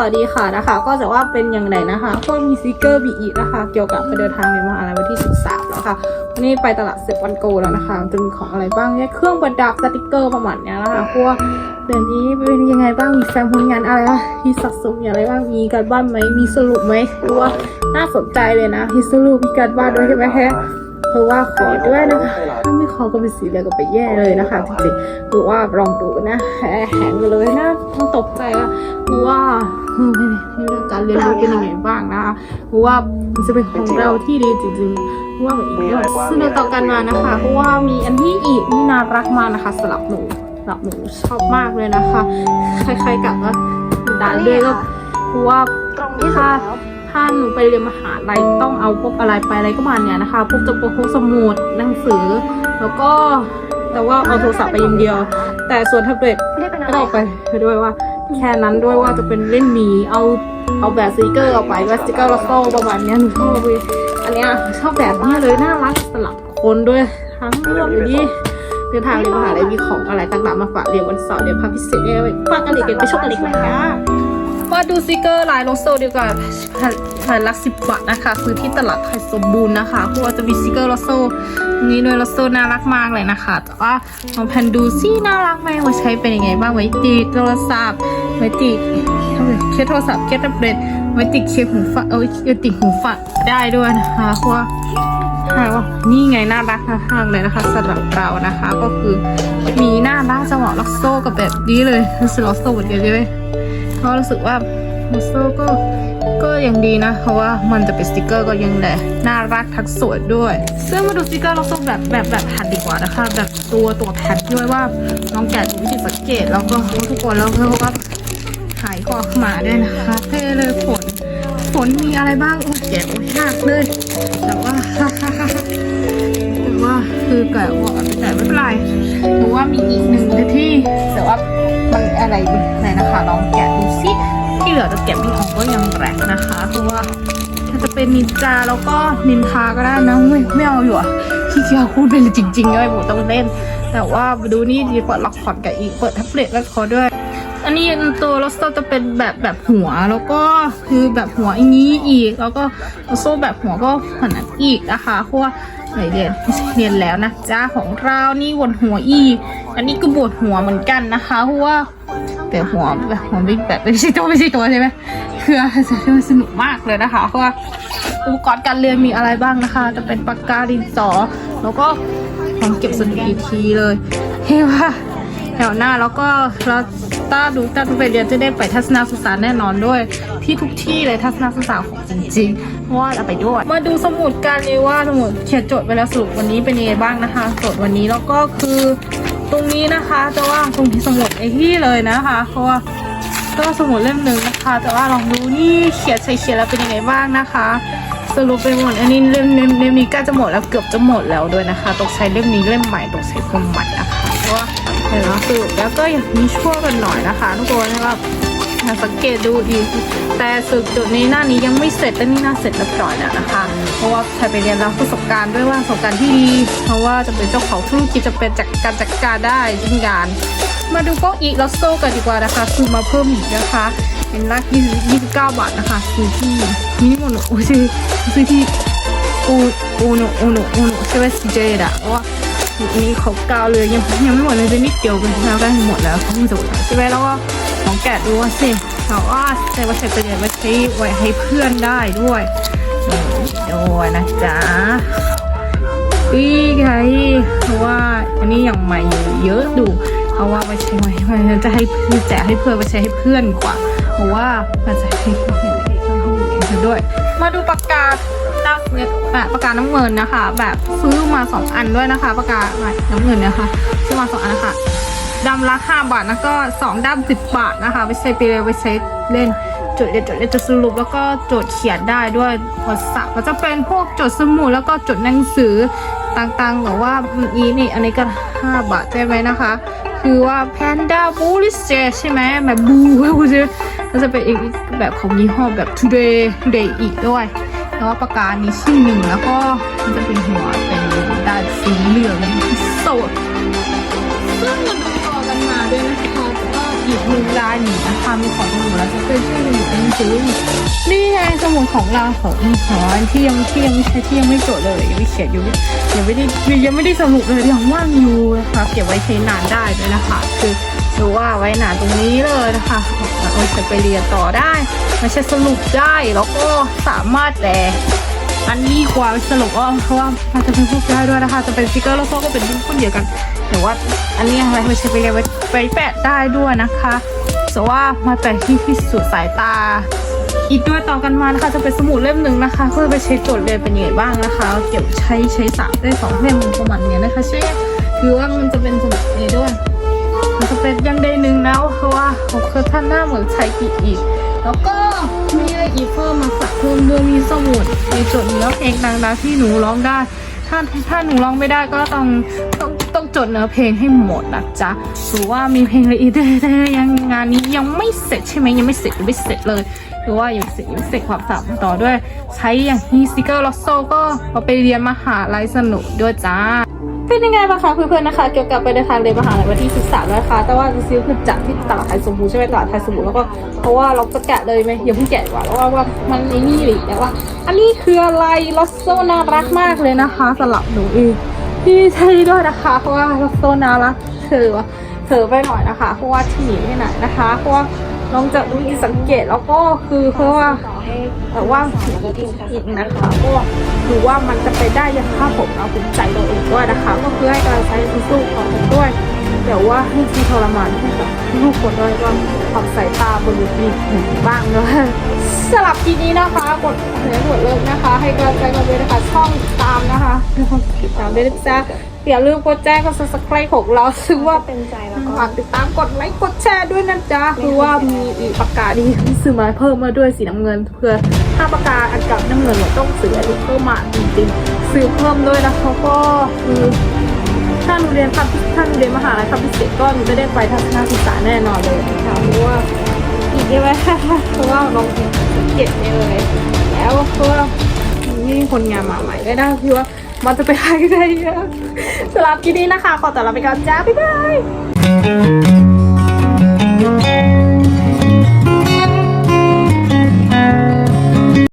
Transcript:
วัสดีค่ะนะคะ ก็จะว่าเป็นอย่างไรนะคะ ก็มีสติกเกอร์บีอีนะคะ เกี่ยวกับไปเดินทางในมหาลัยวันที่ 13 แล้วค่ะ วันนี้ไปตลาดเซ็ตวันโกแล้วนะคะจะมีของอะไรบ้างเนี่ยเครื่องประดับสติกเกอร์ประมาณเนี้ยนะคะพวกเดือนนี้เป็นยังไงบ้างมีแฟนผลงานอะไรบ้างมีสะสมอย่างไรบ้างมีการบ้านไหมมีสรุปไหมหรือว่าน่าสนใจเลยนะมีสรุปมีการบ้านด้วยใช่ไหมแฮะ เพราะว่าขอด้วยนะคะถ้าไม่ขอก็เป็นสีเหลืองก็ไปแย่เลยนะคะจริงๆหรือว่าลองดูนะแหงแหงไปเลยนะต้องตกใจอะว่าเออไม่ไม่รู้การเรียนรู้เป็นยังไงบ้างนะคะเพราะว่ามันจะเป็นของเราที่ดีจริงๆเพราะว่าแบบอีกอย่างซึ่งเราต่อกันมานะคะเพราะว่ามีอันที่อีกนี่น่ารักมากนะคะสำหรับหนูสำหรับหนูชอบมากเลยนะคะใครๆกับว่าด่านเลยก็เพราะว่าตรงที่สุดถ้าแล้ว ถ้าหนูไปเรียนมหาลัยต้องเอาพวกอะไรไปอะไรก็มาเนี่ยนะคะพวกจะพกสมุดหนังสือ แล้วก็แต่ว่าเอาโทรศัพท์ไปอย่างเดียว แต่ส่วนแท็บเล็ตไม่ได้เป็นอก็ไรเอาไปด้วยว่า แค่นั้นด้วยว่าจะเป็นเล่นหมีเอาเอาแบบสติกเกอร์เอาไปว่าสติกเกอร์ลอโซ่ประมาณเนี้ยหนูชอบเลยอันเนี้ยชอบแบบนี้เลยน่ารักสลับคนด้วยทั้งเรื่องอยู่ดีเดินทางเรียนมหาลัยมีของอะไรต่างๆมาฝากเรียนวันเสาร์เดี๋ยวพาพิเศษเนี่ยไปฝากกันเด็กๆไปชมกันดีกว่าค่ะ มาดูสติกเกอร์ลายโลโซดีกว่าแผ่นละสิบบาทนะคะซื้อที่ตลาดไทยสมบูรณ์นะคะพว่าจะมีสติกเกอร์โลโซนี้ด้วยโลโซน่ารักมากเลยนะคะแต่ว่าลองแผ่นดูซิน่ารักไหมว่าใช้เป็นยังไงบ้างไว้ติดโทรศัพท์ไว้ติดเคสโทรศัพท์เคสแท็บเล็ตไว้ติดเคสหูฟังเอ้ยไว้ติดหูฟังได้ด้วยนะคะเพราะว่านี่ไงน่ารักมากเลยนะคะสำหรับเรานะคะ ก็คือมีหน่ารักจังหวะล็อกโซ่กับแบบนี้เลยสึกล็อกโซ่เหมือนกันใช่ไหม เพราะรู้สึกว่าล็อกโซก็ก็ยังดีนะ เพราะว่ามันจะเป็นสติกเกอร์ก็ยังแหละน่ารักทั้งสวยด้วย ซึ่งมาดูสติกเกอร์ล็อกโซแบบแบบแบบแผ่นดีกว่านะคะ แบบตัวตัวแผ่นด้วยว่าน้องแกะดูวิธีสังเกตแล้วก็ทุกคนแล้วก็ว่าหายก็มาด้วยนะคะเท่เลยผลฝนมีอะไรบ้างโอ้แกะโอ้ยากเลยแต่ว่าแต่ว่า คือแกะว่าแต่ไม่เป็นไรเพราะว่ามีอีกหนึ่งที่แต่ว่ามันอะไรไหนนะคะลองแกะดูซิที่เหลือจะแกะไม่ออกก็ยังแปลกนะคะเพราะว่าถ้าจะเป็นนินจาแล้วก็นินทาก็ได้นะไม่ไม่เอาอยู่อะขี้เกียพูดไปเลยจริงๆเลยผมต้องเล่น แต่ว่ามาดูนี่ดีเปิดละครกับอีกเปิดแท็บเล็ตแล้วคอด้วย อันนี้ตัวโลสโตจะเป็นแบบแบบหัวแล้วก็คือแบบหัวอย่างนี้อีก แล้วก็โลโซแบบหัวก็ขนาดอีกนะคะเพราะว่าไหนเรียนเรียนแล้วนะจ้าของเรานี่วนหัวอีก อันนี้ก็บวดหัวเหมือนกันนะคะเพราะว่าแต่หัวแบบหัวไม่แบบไม่ใช่ตัวไม่ใช่ตัวใช่ไหมคือมันสนุกมากเลยนะคะ เพราะว่าอุปกรณ์การเรียนมีอะไรบ้างนะคะ จะเป็นปากกาดินสอ แล้วก็ของเก็บสถิติเลยเฮ้ว่า แถวหน้าแล้วก็เราต้าดูต้าไปเรียนจะได้ไปทัศนศึกษาแน่นอนด้วย ที่ทุกที่เลยทัศนศึกษาของจริงๆเพราะว่าเราไปด้วยมาดูสมุดการเรียนว่าสมุดเขียนโจทย์ไปแล้วสรุปวันนี้เป็นยังไงบ้างนะคะโจทย์วันนี้แล้วก็คือตรงนี้นะคะจะว่างตรงที่สมุดไอ้ที่เลยนะคะเพราะว่าก็สมุดเล่มหนึ่งนะคะแต่ว่าลองดูนี่เขียนใส่เขียนแล้วเป็นยังไงบ้างนะคะสรุปไปหมดอันนี้เล่มเล่มเล่มนี้กล้จะหมดแล้วเกือบจะหมดแล้วด้วยนะคะต้องใช้เล่มนี้เล่มใหม่ต้องใช้พรมใหม่นะคะเพราะว่า เห็นไหมสรุปแล้วก็ยังมีชั่วกันหน่อยนะคะทุกคนนะครับอย่าสังเกตดูดี แต่สึกจุดนี้หน้านี้ยังไม่เสร็จแต่นี่หน้าเสร็จเรียบร้อยแล้วนะคะ เพราะว่าใช้ไปเรียนรับประสบการณ์ด้วยว่าประสบการณ์ที่ดี เพราะว่าจะเป็นเจ้าของธุรกิจจะเป็นจัดการจัดการได้ยิ่งงานมาดูโก็อีกแล้วโซ่กันดีกว่านะคะคือมาเพิ่มอีกนะคะเป็นรัก20 29บาทนะคะซื้อที่มินิโมโนโอ้ซื้อซื้อที่โอโอโนโอโนโอโนเซเว่นเจอะเพราะว่า อันนี้เขากาวเลยยังยังไม่หมดเลยจะนิดเดียวกันแล้วก็หมดแล้วเขาไม่จะหมดใช่ไหมแล้วก็ลองแกะดูว่าสิเขาว่าใช้ว่าใช้ประโยชน์ไว้ใช้ไว้ให้เพื่อนได้ด้วยด้วยนะจ๊ะอีกไงเพราะว่าอันนี้ยังใหม่อยู่เยอะดูเพราะว่าไปใช้ไว้มันจะให้เพื่อแจกให้เพื่อนไปใช้ให้เพื่อนกว่า เพราะว่ามันจะให้เพื่อนเองด้วย มาดูปากกา แบบปากกาน้ำเงินนะคะ แบบซื้อมาสองอันด้วยนะคะ ปากกาน้ำเงินเนะคะซื้อมาสองอันนะคะดำละห้าบาทแล้วก็สองดำสิบบาทนะคะไปใช้ไปเลยไปใช้เล่นจดเรียนจดเรียนจดสรุปแล้วก็จดเขียนได้ด้วยภาษาก็จะเป็นพวกจดสมุดแล้วก็จดหนังสือต่างๆหรือว่าอีนี่อันนี้ก็5บาทใช่ไหมนะคะ คือว่า Panda b u l l i s h ใช่ไหมแบบบูบูใช่ก็จะเป็นอีกแบบของยี่ห้อแบบ Today Today อีกด้วย แล้วก็ปากกานี้ชื่อหนึ่งแล้วก็มันจะเป็นหัวเป็นด้านสีเหลืองสดซึ่งมันดูต่อกันมาด้วยนะคะแต่ว่าอีกหนึ่งลายนี้มีนะคะมีของสมุดแล้วจะเป็นชื่อหนึ่งเองคือนี่ไงสมุดของเราของหอที่ยังที่ยังไม่ใช้ที่ยังไม่จดเลยยังไม่เขียนอยู่ยังไม่ได้ยังไม่ได้สรุปเลยยังว่างอยู่นะคะเก็บไว้ใช้นานได้ด้วยนะคะ คือ ดูว่าไว้หนาตรงนี้เลยนะคะเอาใช้ไปเรียนต่อได้ไม่ใช่สรุปได้แล้วก็สามารถแต่อันนี้กว่าสรุปว่าเพราะว่ามันจะเป็นพวกได้ด้วยนะคะ จะเป็นสติกเกอร์แล้วก็เป็นรุ่นเดียวกันแต่ว่าอันนี้อะไรไม่ใช่ไปเรียนไว้ไปแปะได้ด้วยนะคะแต่ว่ามาแปะที่พิสูจน์สายตาอีกด้วยต่อกันมานะคะจะเป็นสมุดเล่มหนึ่งนะคะ เพื่อไปเช็คโจทย์เรียนเป็นยังไงบ้างนะคะ เก็บใช้ใช้สามได้สองเล่มประมาณนี้นะคะเช่หรือว่ามันจะเป็นสมุดนี้ด้วย มันจะเป็นยังได้หนึ่งแล้วเพราะว่าของเคอท่านหน้าเหมือนใช้กีอีก แล้วก็มีอะไรอีกเพิ่มมาฝากเพิ่มด้วยมีสมุดมีจดเนื้อเพลงดังๆที่หนูร้องได้ ถ้าถ้าหนูร้องไม่ได้ก็ต้องต้องต้องจดเนื้อเพลงให้หมดนะจ๊ะหรือว่ามีเพลงอะไรอีกแต่แต่ยังงานนี้ยังไม่เสร็จใช่ไหมยังไม่เสร็จยังไม่เสร็จเลยหรือว่ายังเสร็จยังไม่เสร็จความสามารถต่อด้วย ใช้อย่างที่สติเกอร์ลอสโซก็เอาไปเรียนมหาลัยสนุกด้วยจ้า เป็นยังไงบ้างคะเพื่อนๆนะคะ เกี่ยวกับไปในทางเรียนมหาลัยวันที่ 13แล้วนะคะ แต่ว่าซื้อคือจัดที่ตลาดไทยสมบูรณ์ใช่ไหมตลาดไทยสมบูรณ์แล้วก็เพราะว่าเราจะแกะเลยไหมอย่าเพิ่งแกะดีกว่าแล้วว่าว่ามันไอ้นี่หรือแต่ว่า อันนี้คืออะไรลอสโซน่ารักมากเลยนะคะสำหรับหนูเองที่ใช่ด้วยนะคะ เพราะว่าลอสโซน่ารักเธอเธอไปหน่อยนะคะ เพราะว่าที่หนีที่ไหนนะคะ เพราะว่า ลองจากมีสังเกตแล้วก็คือเพราะว่าแต่ว่าอีกนะคะก็ดูว่ามันจะไปได้ยังค่าผมเราภูมิใจตัวเองด้วยนะคะ ก็คือให้กำลังใจสู้ของผมด้วยแต่ว่าให้ที่ทรมานให้กับลูกคนด้วยว่าปรับสายตาบนวิธีหนึ่งบ้างด้วยสำหรับทีนี้นะคะกดเหนือกดเลิกนะคะ ให้กำลังใจกันด้วยนะคะ ช่องตามนะคะติดตามด้วยนะจ๊ะ อย่าลืมกดแจ้งกด subscribe ของเราซึ่งว่าเป็นใจแล้วก็ฝากติดตามกดไลค์กดแชร์ด้วยนะจ๊ะคือว่ามีอีกปากกาดีที่ซื้อมาเพิ่มมาด้วยสีน้ำเงินเพื่อถ้าปากกาอันเกับน้ำเงินเราต้องซื้ออันนี้เพิ่มมาจริงๆซื้อเพิ่มด้วยนะคะก็คือถ้าหนูเรียนคับถ้าหนูเรียนมหาลัยคับพิเศษก็หนูจะได้ไปทัศนศึกษาแน่นอนเลยนะคะเพราะว่าอีกใช่ไหมเพราะว่าลองเก็บไปเลยแล้วเพราะว่านี่คนงานมาใหม่ได้ได้คือว่า มันจะไปหาได้เยอะสำหรับคลิปนี้นะคะ ขอตัวลาไปก่อนจ้า บ๊ายบาย